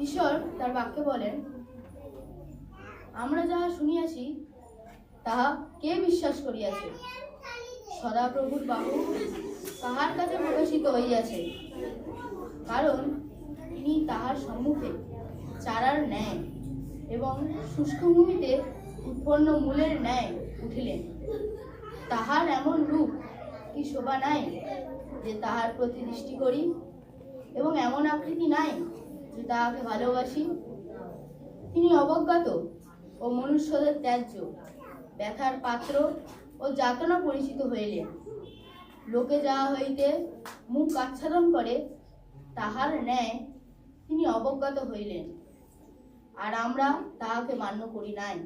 ঈশ্বর তার বাক্যে বলেন, আমরা যাহা শুনিয়াছি, তাহা কে বিশ্বাস করিয়াছে? সদাপ্রভুর বাহু তাহার কাছে প্রকাশিত হইয়াছে? কারণ তিনি তাহার সম্মুখে চারার ন্যায় এবং শুষ্ক ভূমিতে উৎপন্ন মূলের ন্যায় উঠিলেন। তাহার এমন রূপ কি শোভা নাই যে তাহার প্রতি দৃষ্টি করি এবং এমন আকৃতি নাই যে তাহাকে ভালোবাসি, তিনি অবজ্ঞাত ও মনুষ্যদের ত্যায্য, ব্যথার পাত্র ও যাতনা পরিচিত হইলেন। লোকে যাহা হইতে মুখ আচ্ছাদন করে, তাহার ন্যায় তিনি অবজ্ঞাত হইলেন। আর আমরা তাহাকে মান্য করি নাই।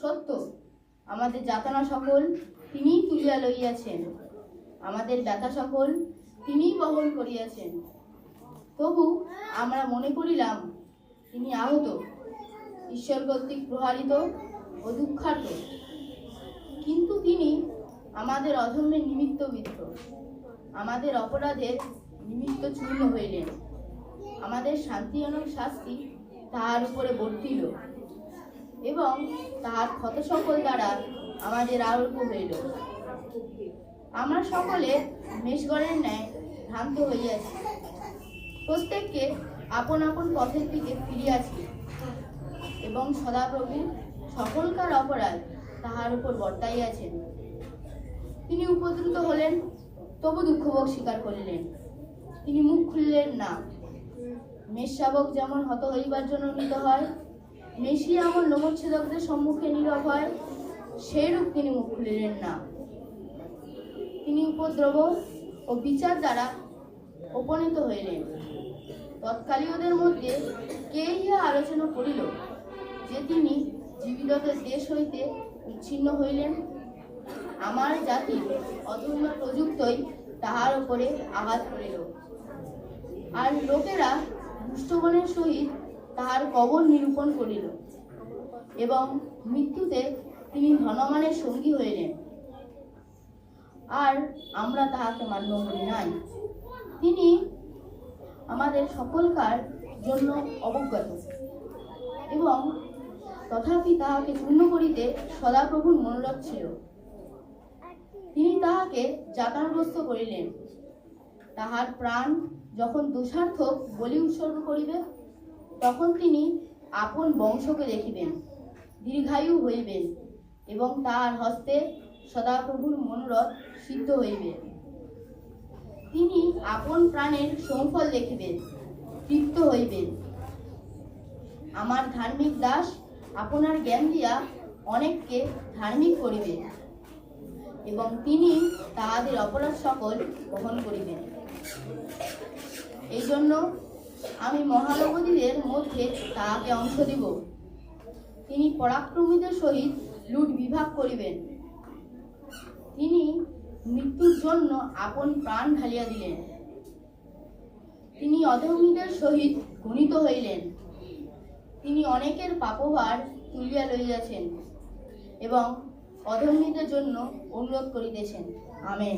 সত্য, আমাদের যাতনা সকল তিনিই তুলিয়া লইয়াছেন। আমাদের ব্যথা সকল তিনিই বহন করিয়াছেন। তবু আমরা মনে করিলাম, তিনি আহত। ঈশ্বর কর্তৃক প্রহারিত ও দুঃখার্ত। কিন্তু তিনি আমাদের অধর্মের নিমিত্ত বিদ্ধ আমাদের অপরাধের নিমিত্ত চূর্ণ হইলেন। আমাদের শান্তিজনক শাস্তি তাহার উপরে বর্তিল এবং তাহার ক্ষত সকল দ্বারা আমাদের আরোগ্য হইল। আমরা সকলে মেষগড়ের ন্যায় ভ্রান্ত হইয়াছি। প্রত্যেককে আপন আপন পথের দিকে ফিরিয়াছি এবং সদাপ্রভু সকলকার অপরাধ তাহার উপর বর্তাইয়াছেন। তিনি উপদ্রুত হলেন, তবু দুঃখভোগ স্বীকার করিলেন। তিনি মুখ খুললেন না। মেষশাবক যেমন হত হইবার জন্য নিত হয় মেশি এমন লোমচ্ছেদকদের সম্মুখে নীরব হয়, সেইরূপ তিনি মুখ খুলিলেন না। তিনি উপদ্রব ও বিচার দ্বারা উপনীত হইলেন তৎকালীয়দের মধ্যে কে ইহা আলোচনা করিল যে তিনি জীবিতদের দেশ হইতে উচ্ছিন্ন হইলেন, আমার জাতি অধর্ম প্রযুক্তই তাহার উপরে আঘাত করিল। আর লোকেরা দুষ্টগণের সহিত তাহার কবর নিরূপণ করিল এবং মৃত্যুতে তিনি ধনমানের সঙ্গী হইলেন। আর আমরা তাহাকে মান্য করি নাই। তিনি আমাদের সকলকার জন্য অবজ্ঞাত এবং তথাপি তাহাকে পূর্ণ করিতে সদাপ্রভুর মনোরথ ছিল। তিনি তাহাকে যাতানগ্রস্ত করিলেন। তাহার প্রাণ যখন দোষার্থক বলি উৎসর্গ করিবে, তখন তিনি আপন বংশকে দেখিবেন, দীর্ঘায়ু হইবেন এবং তাহার হস্তে সদাপ্রভুর মনোরথ সিদ্ধ হইবে। তিনি আপন প্রাণের সংফল দেখিবেন, তৃপ্ত হইবেন। আমার ধার্মিক দাস আপনার জ্ঞান দিয়া অনেককে ধার্মিক করিবেন এবং তিনি তাহাদের অপরাধ সকল বহন করিবেন। এই জন্য আমি মহানবদীদের মধ্যে তাহাকে অংশ দিব। তিনি পরাক্রমীদের সহিত লুট বিভাগ করিবেন। তিনি মৃত্যুর জন্য আপন প্রাণ ঢালিয়া দিলেন। তিনি অধর্মীদের সহিত গণিত হইলেন। তিনি অনেকের পাপভার তুলিয়া লইয়াছেন এবং অধর্মীদের জন্য অনুরোধ করিতেছেন। আমেন.